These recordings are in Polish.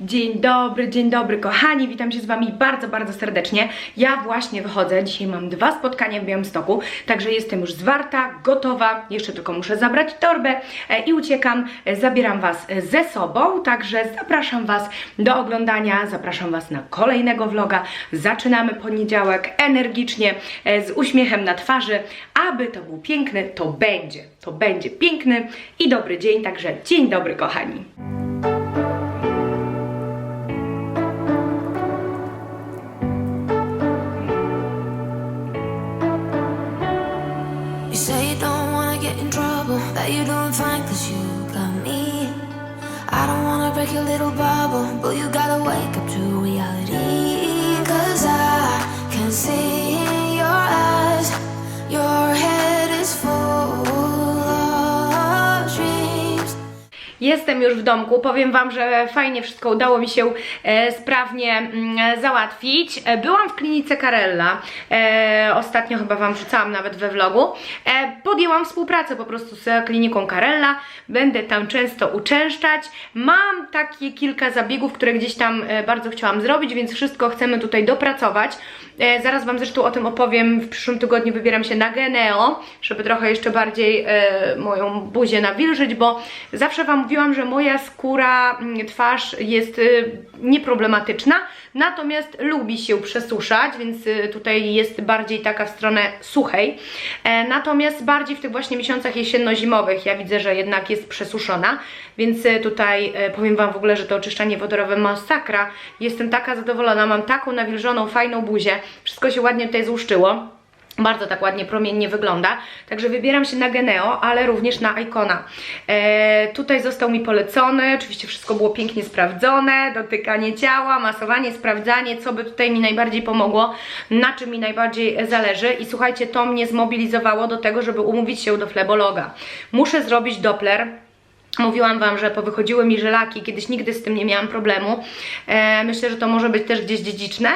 Dzień dobry, dzień dobry kochani, witam się z Wami bardzo, bardzo serdecznie. Ja właśnie wychodzę, dzisiaj mam dwa spotkania w Białymstoku, także jestem już zwarta, gotowa, jeszcze tylko muszę zabrać torbę e, i uciekam. E, Zabieram Was e, ze sobą, także zapraszam Was do oglądania, zapraszam Was na kolejnego vloga. Zaczynamy poniedziałek energicznie, z uśmiechem na twarzy, aby to był piękny, to będzie, to będzie piękny i dobry dzień, także dzień dobry kochani. Break your little bubble, but you gotta wake up to reality. Cause I can see Jestem już w domku. Powiem Wam, że fajnie wszystko udało mi się e, sprawnie mm, załatwić. E, byłam w klinice Karella. E, ostatnio chyba Wam wrzucałam nawet we vlogu. Podjęłam współpracę po prostu z kliniką Karella. Będę tam często uczęszczać. Mam takie kilka zabiegów, które gdzieś tam bardzo chciałam zrobić, więc wszystko chcemy tutaj dopracować. E, zaraz Wam zresztą o tym opowiem. W przyszłym tygodniu wybieram się na Geneo, żeby trochę jeszcze bardziej e, moją buzię nawilżyć, bo zawsze Wam mówiłam, że moja skóra, mm, twarz jest y, nieproblematyczna, natomiast lubi się przesuszać, więc y, tutaj jest bardziej taka w stronę suchej. E, natomiast bardziej w tych właśnie miesiącach jesienno-zimowych ja widzę, że jednak jest przesuszona, więc y, tutaj e, powiem Wam w ogóle, że to oczyszczanie wodorowe masakra. Jestem taka zadowolona, mam taką nawilżoną, fajną buzię, wszystko się ładnie tutaj złuszczyło. Bardzo tak ładnie promiennie wygląda. Także wybieram się na Geneo, ale również na Icona. E, tutaj został mi polecony, oczywiście wszystko było pięknie sprawdzone, dotykanie ciała, masowanie, sprawdzanie, co by tutaj mi najbardziej pomogło, na czym mi najbardziej zależy. I słuchajcie, to mnie zmobilizowało do tego, żeby umówić się do flebologa. Muszę zrobić Doppler, Mówiłam Wam, że powychodziły mi żelaki, kiedyś nigdy z tym nie miałam problemu. E, myślę, że to może być też gdzieś dziedziczne.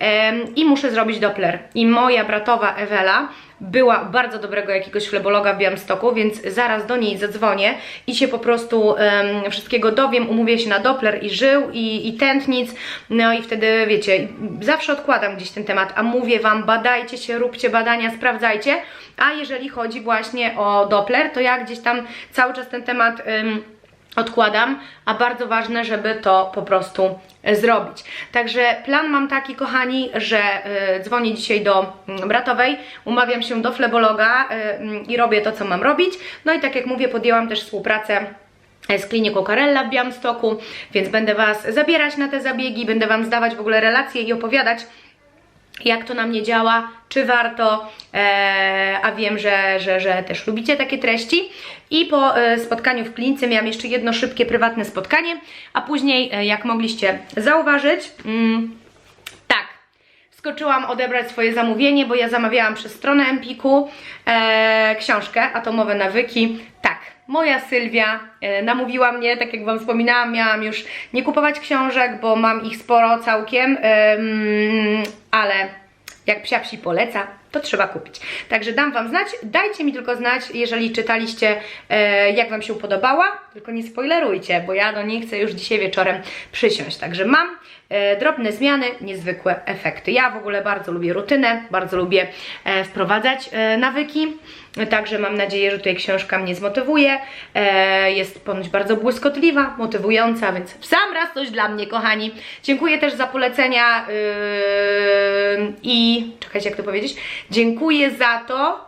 E, I muszę zrobić Doppler. I moja bratowa Ewela była bardzo dobrego jakiegoś flebologa w Białymstoku, więc zaraz do niej zadzwonię i się po prostu em, wszystkiego dowiem, umówię się na Doppler i żył, i, i tętnic, no i wtedy wiecie, zawsze odkładam gdzieś ten temat, a mówię Wam, badajcie się, róbcie badania, sprawdzajcie, a jeżeli chodzi właśnie o Doppler, to ja gdzieś tam cały czas ten temat... em, odkładam, a bardzo ważne, żeby to po prostu e, zrobić. Także plan mam taki, kochani, że e, dzwonię dzisiaj do mm, bratowej, umawiam się do flebologa e, mm, i robię to, co mam robić. No i tak jak mówię, podjęłam też współpracę z kliniką Karella w Białymstoku, więc będę Was zabierać na te zabiegi, będę Wam zdawać w ogóle relacje i opowiadać, jak to na mnie działa, czy warto, e, a wiem, że, że, że też lubicie takie treści. I po e, spotkaniu w klinice miałam jeszcze jedno szybkie, prywatne spotkanie, a później, e, jak mogliście zauważyć, mm, tak, skoczyłam odebrać swoje zamówienie, bo ja zamawiałam przez stronę Empiku e, książkę Atomowe Nawyki. Tak, moja Sylwia e, namówiła mnie, tak jak Wam wspominałam, miałam już nie kupować książek, bo mam ich sporo całkiem, em, ale jak psia psi poleca, to trzeba kupić. Także dam Wam znać, dajcie mi tylko znać, jeżeli czytaliście, e, jak Wam się podobała, tylko nie spoilerujcie, bo ja do niej chcę już dzisiaj wieczorem przysiąść. Także mam e, drobne zmiany, niezwykłe efekty. Ja w ogóle bardzo lubię rutynę, bardzo lubię e, wprowadzać e, nawyki, także mam nadzieję, że tutaj książka mnie zmotywuje. E, jest ponoć bardzo błyskotliwa, motywująca, więc w sam raz coś dla mnie, kochani. Dziękuję też za polecenia yy, i czekajcie, jak to powiedzieć. Dziękuję za to,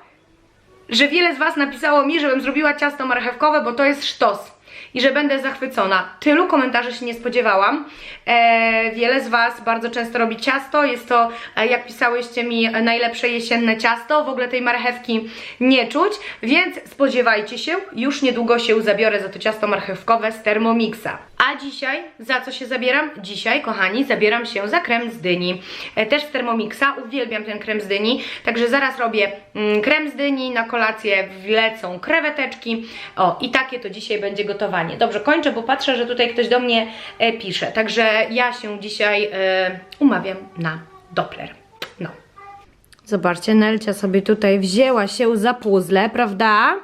że wiele z Was napisało mi, żebym zrobiła ciasto marchewkowe, bo to jest sztos i że będę zachwycona. Tylu komentarzy się nie spodziewałam. E, wiele z Was bardzo często robi ciasto. Jest to, e, jak pisałyście mi, e, najlepsze jesienne ciasto. W ogóle tej marchewki nie czuć, więc spodziewajcie się. Już niedługo się zabiorę za to ciasto marchewkowe z Thermomixa. A dzisiaj, za co się zabieram? Dzisiaj, kochani, zabieram się za krem z dyni. E, też z Thermomixa. Uwielbiam ten krem z dyni. Także zaraz robię mm, krem z dyni. Na kolację wlecą kreweteczki. O, i takie to dzisiaj będzie gotowanie. Dobrze, kończę, bo patrzę, że tutaj ktoś do mnie e, pisze. Także ja się dzisiaj e, umawiam na Doppler. No. Zobaczcie, Nelcia sobie tutaj wzięła się za puzzle, prawda?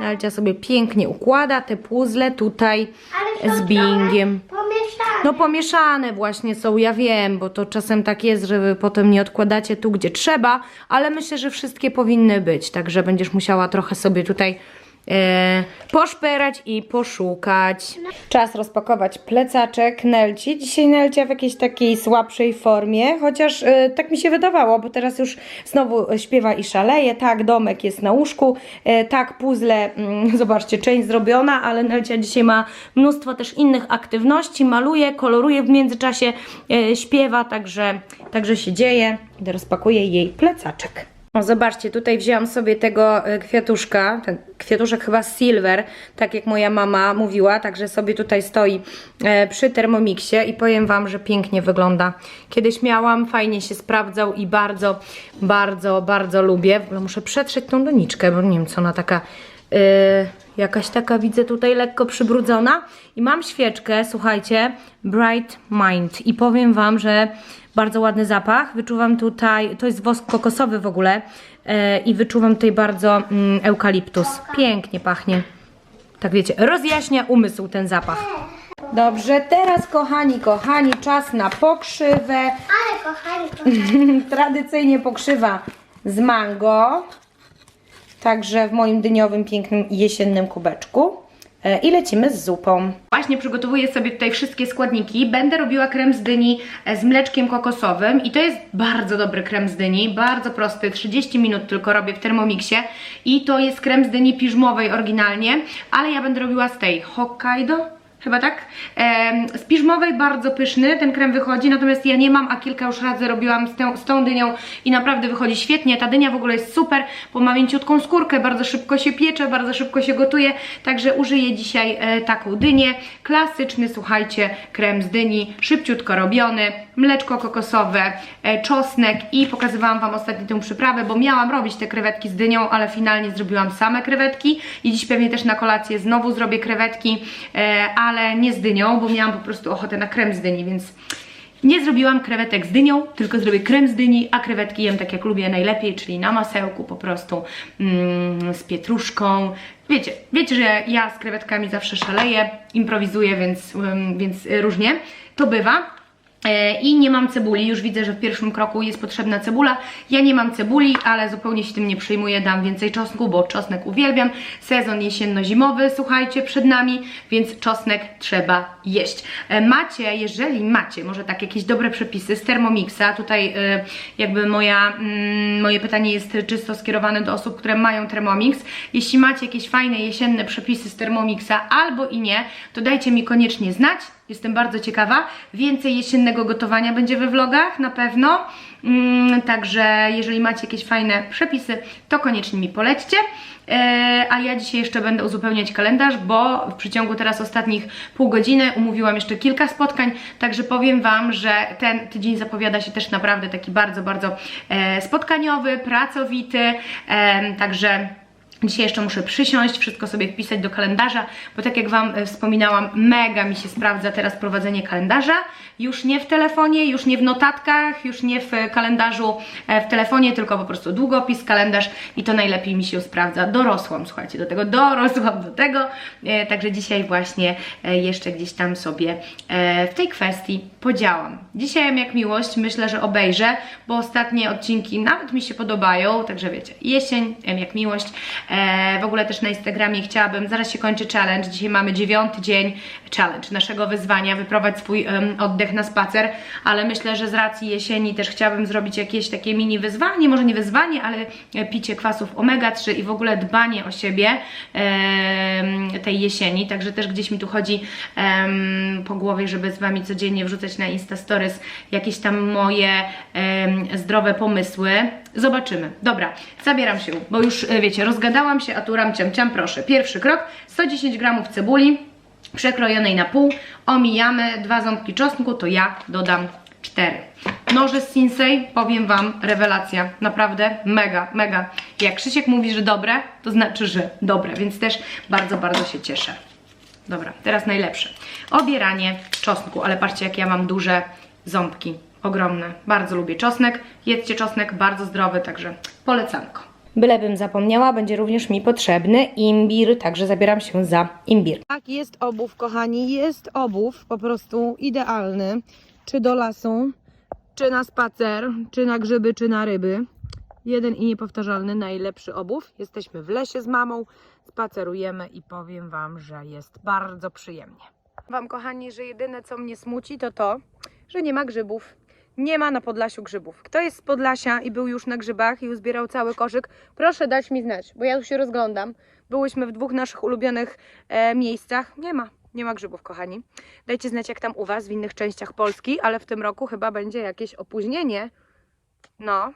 Nelcia sobie pięknie układa te puzzle tutaj z bingiem. No pomieszane właśnie są, ja wiem, bo to czasem tak jest, że wy potem nie odkładacie tu, gdzie trzeba, ale myślę, że wszystkie powinny być, także będziesz musiała trochę sobie tutaj e, poszperać i poszukać. Czas rozpakować plecaczek Nelci. Dzisiaj Nelcia w jakiejś takiej słabszej formie, chociaż e, tak mi się wydawało, bo teraz już znowu śpiewa i szaleje, tak, domek jest na łóżku, e, tak, puzzle, mm, zobaczcie, część zrobiona, ale Nelcia dzisiaj ma mnóstwo też innych aktywności, maluje, koloruje w międzyczasie, śpiewa, także, także się dzieje. Rozpakuję jej plecaczek. O, zobaczcie, tutaj wzięłam sobie tego e, kwiatuszka, ten kwiatuszek chyba silver, tak jak moja mama mówiła, także sobie tutaj stoi e, przy Thermomixie i powiem Wam, że pięknie wygląda. Kiedyś miałam, fajnie się sprawdzał i bardzo, bardzo, bardzo lubię. W ogóle muszę przetrzeć tą doniczkę, bo nie wiem, co ona taka... e, jakaś taka widzę tutaj lekko przybrudzona i mam świeczkę, słuchajcie, Bright Mind i powiem Wam, że bardzo ładny zapach, wyczuwam tutaj, to jest wosk kokosowy w ogóle e, i wyczuwam tutaj bardzo mm, eukaliptus, pięknie pachnie, tak wiecie, rozjaśnia umysł ten zapach. Dobrze, teraz kochani, kochani, czas na pokrzywę, Ale kochani, kochani. tradycyjnie pokrzywa z mango, także w moim dyniowym, pięknym jesiennym kubeczku. E, I lecimy z zupą. Właśnie przygotowuję sobie tutaj wszystkie składniki. Będę robiła krem z dyni e, z mleczkiem kokosowym i to jest bardzo dobry krem z dyni, bardzo prosty, 30 minut tylko robię w Thermomixie i to jest krem z dyni piżmowej oryginalnie, ale ja będę robiła z tej Hokkaido, Chyba tak? Z piżmowej bardzo pyszny ten krem wychodzi, natomiast ja nie mam, a kilka już razy robiłam z, tą- z tą dynią i naprawdę wychodzi świetnie. Ta dynia w ogóle jest super, bo ma mięciutką skórkę, bardzo szybko się piecze, bardzo szybko się gotuje, także użyję dzisiaj e, taką dynię. Klasyczny, słuchajcie, krem z dyni, szybciutko robiony, mleczko kokosowe, e, czosnek i pokazywałam Wam ostatnio tę przyprawę, bo miałam robić te krewetki z dynią, ale finalnie zrobiłam same krewetki i dziś pewnie też na kolację znowu zrobię krewetki, e, ale nie z dynią, bo miałam po prostu ochotę na krem z dyni, więc nie zrobiłam krewetek z dynią, tylko zrobię krem z dyni, a krewetki jem tak jak lubię najlepiej, czyli na masełku po prostu mm, z pietruszką. Wiecie, wiecie, że ja z krewetkami zawsze szaleję, improwizuję, więc, ym, więc y, różnie to bywa. E, I nie mam cebuli, już widzę, że w pierwszym kroku jest potrzebna cebula. Ja nie mam cebuli, ale zupełnie się tym nie przyjmuję, dam więcej czosnku, bo czosnek uwielbiam. Sezon jesienno-zimowy, słuchajcie, przed nami, więc czosnek trzeba jeść. E, Macie, jeżeli macie, może tak jakieś dobre przepisy z Thermomixa, tutaj e, jakby moja, mm, moje pytanie jest czysto skierowane do osób, które mają Thermomix. Jeśli macie jakieś fajne jesienne przepisy z Thermomixa albo i nie, to dajcie mi koniecznie znać. Jestem bardzo ciekawa. Więcej jesiennego gotowania będzie we vlogach na pewno. Mm, także jeżeli macie jakieś fajne przepisy, to koniecznie mi polećcie. E, a ja dzisiaj jeszcze będę uzupełniać kalendarz, bo w przeciągu teraz ostatnich pół godziny umówiłam jeszcze kilka spotkań, także powiem Wam, że ten tydzień zapowiada się też naprawdę taki bardzo, bardzo e, spotkaniowy, pracowity, e, także Dzisiaj jeszcze muszę przysiąść, wszystko sobie wpisać do kalendarza, bo tak jak Wam e, wspominałam, mega mi się sprawdza teraz prowadzenie kalendarza. Już nie w telefonie, już nie w notatkach, już nie w e, kalendarzu e, w telefonie, tylko po prostu długopis, kalendarz i to najlepiej mi się sprawdza. Dorosłam, słuchajcie, do tego dorosłam do tego, także dzisiaj właśnie jeszcze gdzieś tam sobie w tej kwestii podziałam. Dzisiaj jak miłość myślę, że obejrzę, bo ostatnie odcinki nawet mi się podobają, także wiecie, jesień, jak miłość. E, w ogóle też na Instagramie chciałabym, zaraz się kończy challenge, dzisiaj mamy dziewiąty dzień challenge naszego wyzwania, wyprowadź swój oddech na spacer, ale myślę, że z racji jesieni też chciałabym zrobić jakieś takie mini wyzwanie, może nie wyzwanie, ale e, picie kwasów omega-3 i w ogóle dbanie o siebie tej jesieni, także też gdzieś mi tu chodzi po głowie, żeby z Wami codziennie wrzucać na Insta Stories jakieś tam moje zdrowe pomysły. Zobaczymy. Dobra, zabieram się, bo już e, wiecie, rozgadałam się, a tu ram ciam ciam, proszę. Pierwszy krok, 110 gramów cebuli przekrojonej na pół, omijamy dwa ząbki czosnku, to ja dodam cztery. Noże z Sinsei, powiem Wam, rewelacja, naprawdę mega, mega. Jak Krzysiek mówi, że dobre, to znaczy, że dobre, więc też bardzo, bardzo się cieszę. Dobra, teraz najlepsze. Obieranie czosnku, ale patrzcie jak ja mam duże ząbki, ogromne. Bardzo lubię czosnek, jedzcie czosnek, bardzo zdrowy, także polecanko. Bylebym zapomniała, będzie również mi potrzebny imbir, także zabieram się za imbir. Tak, jest obów, kochani, jest obów, po prostu idealny. Czy do lasu, czy na spacer, czy na grzyby, czy na ryby. Jeden i niepowtarzalny, najlepszy obów. Jesteśmy w lesie z mamą, spacerujemy i powiem Wam, że jest bardzo przyjemnie. Wam, kochani, że jedyne co mnie smuci to to, że nie ma grzybów. Nie ma na Podlasiu grzybów. Kto jest z Podlasia i był już na grzybach i uzbierał cały koszyk, proszę dać mi znać, bo ja tu się rozglądam. Byłyśmy w dwóch naszych ulubionych e, miejscach. Nie ma. Nie ma grzybów, kochani. Dajcie znać, jak tam u Was w innych częściach Polski, ale w tym roku chyba będzie jakieś opóźnienie. No.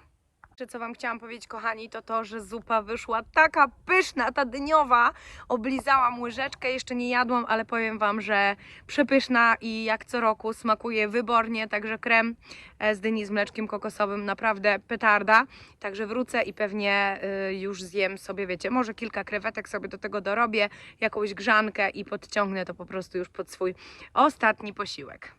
Jeszcze co Wam chciałam powiedzieć, kochani, to to, że zupa wyszła taka pyszna, ta dyniowa. Oblizałam łyżeczkę, jeszcze nie jadłam, ale powiem Wam, że przepyszna i jak co roku smakuje wybornie, także krem e, z dyni z mleczkiem kokosowym naprawdę petarda. Także wrócę i pewnie y, już zjem sobie, wiecie, może kilka krewetek sobie do tego dorobię, jakąś grzankę i podciągnę to po prostu już pod swój ostatni posiłek.